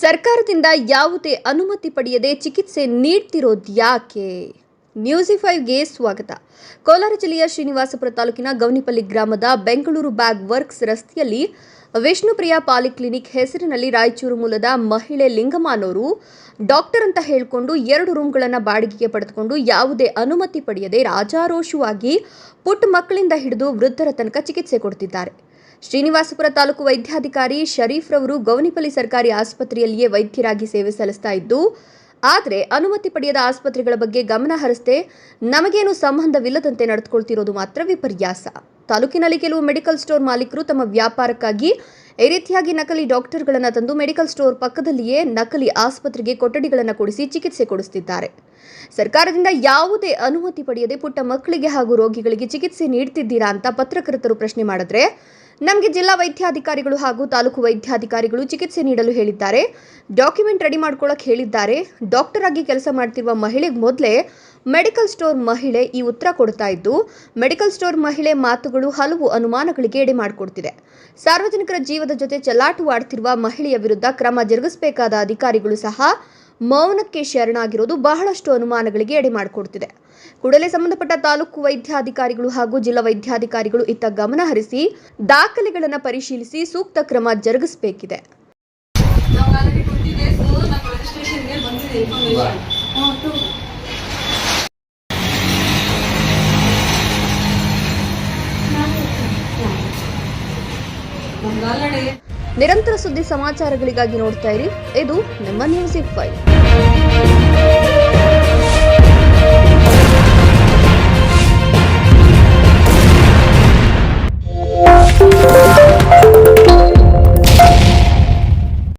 ಸರ್ಕಾರದಿಂದ ಯಾವುದೇ ಅನುಮತಿ ಪಡೆಯದೆ ಚಿಕಿತ್ಸೆ ನೀಡ್ತಿರೋದು ಯಾಕೆ? ನ್ಯೂಸಿ ಫೈವ್ಗೆ ಸ್ವಾಗತ. ಕೋಲಾರ ಜಿಲ್ಲೆಯ ಶ್ರೀನಿವಾಸಪುರ ತಾಲೂಕಿನ ಗೌನಿಪಲ್ಲಿ ಗ್ರಾಮದ ಬೆಂಗಳೂರು ಬ್ಯಾಗ್ ವರ್ಕ್ಸ್ ರಸ್ತೆಯಲ್ಲಿ ವಿಷ್ಣುಪ್ರಿಯ ಪಾಲಿಕ್ಲಿನಿಕ್ ಹೆಸರಿನಲ್ಲಿ ರಾಯಚೂರು ಮೂಲದ ಮಹಿಳೆ ಲಿಂಗಮಾನವರು ಡಾಕ್ಟರ್ ಅಂತ ಹೇಳಿಕೊಂಡು ಎರಡು ರೂಮ್ಗಳನ್ನು ಬಾಡಿಗೆಗೆ ಪಡೆದುಕೊಂಡು ಯಾವುದೇ ಅನುಮತಿ ಪಡೆಯದೆ ರಾಜಾರೋಷವಾಗಿ ಪುಟ್ಟ ಮಕ್ಕಳಿಂದ ಹಿಡಿದು ವೃದ್ಧರ ತನಕ ಚಿಕಿತ್ಸೆ ಕೊಡ್ತಿದ್ದಾರೆ. ಶ್ರೀನಿವಾಸಪುರ ತಾಲೂಕು ವೈದ್ಯಾಧಿಕಾರಿ ಶರೀಫ್ ರವರು ಗೌನಿಪಲ್ಲಿ ಸರ್ಕಾರಿ ಆಸ್ಪತ್ರೆಯಲ್ಲಿಯೇ ವೈದ್ಯರಾಗಿ ಸೇವೆ ಸಲ್ಲಿಸ್ತಾ ಇದ್ದು, ಆದರೆ ಅನುಮತಿ ಪಡೆಯದ ಆಸ್ಪತ್ರೆಗಳ ಬಗ್ಗೆ ಗಮನ ಹರಿಸದೆ ನಮಗೇನು ಸಂಬಂಧವಿಲ್ಲದಂತೆ ನಡೆದುಕೊಳ್ತಿರೋದು ಮಾತ್ರ ವಿಪರ್ಯಾಸ. ತಾಲೂಕಿನಲ್ಲಿ ಕೆಲವು ಮೆಡಿಕಲ್ ಸ್ಟೋರ್ ಮಾಲೀಕರು ತಮ್ಮ ವ್ಯಾಪಾರಕ್ಕಾಗಿ ಈ ರೀತಿಯಾಗಿ ನಕಲಿ ಡಾಕ್ಟರ್ಗಳನ್ನು ತಂದು ಮೆಡಿಕಲ್ ಸ್ಟೋರ್ ಪಕ್ಕದಲ್ಲಿಯೇ ನಕಲಿ ಆಸ್ಪತ್ರೆಗೆ ಕೊಠಡಿಗಳನ್ನು ಕೊಡಿಸಿ ಚಿಕಿತ್ಸೆ ಕೊಡಿಸುತ್ತಿದ್ದಾರೆ ಸರ್ಕಾರದಿಂದ ಯಾವುದೇ ಅನುಮತಿ ಪಡೆಯದೆ ಪುಟ್ಟ ಮಕ್ಕಳಿಗೆ ಹಾಗೂ ರೋಗಿಗಳಿಗೆ ಚಿಕಿತ್ಸೆ ನೀಡ್ತಿದ್ದೀರಾ ಅಂತ ಪತ್ರಕರ್ತರು ಪ್ರಶ್ನೆ ಮಾಡಿದ್ರೆ ನಮಗೆ ಜಿಲ್ಲಾ ವೈದ್ಯಾಧಿಕಾರಿಗಳು ಹಾಗೂ ತಾಲೂಕು ವೈದ್ಯಾಧಿಕಾರಿಗಳು ಚಿಕಿತ್ಸೆ ನೀಡಲು ಹೇಳಿದ್ದಾರೆ. ಡಾಕ್ಯುಮೆಂಟ್ ರೆಡಿ ಮಾಡ್ಕೊಳ್ಳೋಕೆ ಹೇಳಿದ್ದಾರೆ. ಡಾಕ್ಟರ್ ಆಗಿ ಕೆಲಸ ಮಾಡ್ತಿರುವ ಮಹಿಳೆಗೆ ಮೊದಲೇ ಮೆಡಿಕಲ್ ಸ್ಟೋರ್ ಮಹಿಳೆ ಈ ಉತ್ತರ ಕೊಡ್ತಾ ಇದ್ದು, ಮೆಡಿಕಲ್ ಸ್ಟೋರ್ ಮಹಿಳೆ ಮಾತುಗಳು ಹಲವು ಅನುಮಾನಗಳಿಗೆ ಎಡೆ ಮಾಡಿಕೊಡ್ತಿದೆ. ಸಾರ್ವಜನಿಕರ ಜೀವದ ಜೊತೆ ಚೆಲ್ಲಾಟವಾಡ್ತಿರುವ ಮಹಿಳೆಯ ವಿರುದ್ಧ ಕ್ರಮ ಜರುಗಿಸಬೇಕಾದ ಅಧಿಕಾರಿಗಳು ಸಹ ಮೌನಕ್ಕೆ ಶರಣಾಗಿರೋದು ಬಹಳಷ್ಟು ಅನುಮಾನಗಳಿಗೆ ಎಡೆ ಮಾಡಿಕೊಡ್ತಿದೆ. ಕೂಡಲೇ ಸಂಬಂಧಪಟ್ಟ ತಾಲೂಕು ವೈದ್ಯಾಧಿಕಾರಿಗಳು ಹಾಗೂ ಜಿಲ್ಲಾ ವೈದ್ಯಾಧಿಕಾರಿಗಳು ಇತ್ತ ಗಮನ ಹರಿಸಿ ದಾಖಲೆಗಳನ್ನು ಪರಿಶೀಲಿಸಿ ಸೂಕ್ತ ಕ್ರಮ ಜರುಗಿಸಬೇಕಿದೆ. ನಿರಂತರ ಸುದ್ದಿ ಸಮಾಚಾರಗಳಿಗಾಗಿ ನೋಡ್ತಾ ಇರಿ. ಇದು ನಮ್ಮ ನ್ಯೂಸ್ ಫೈವ್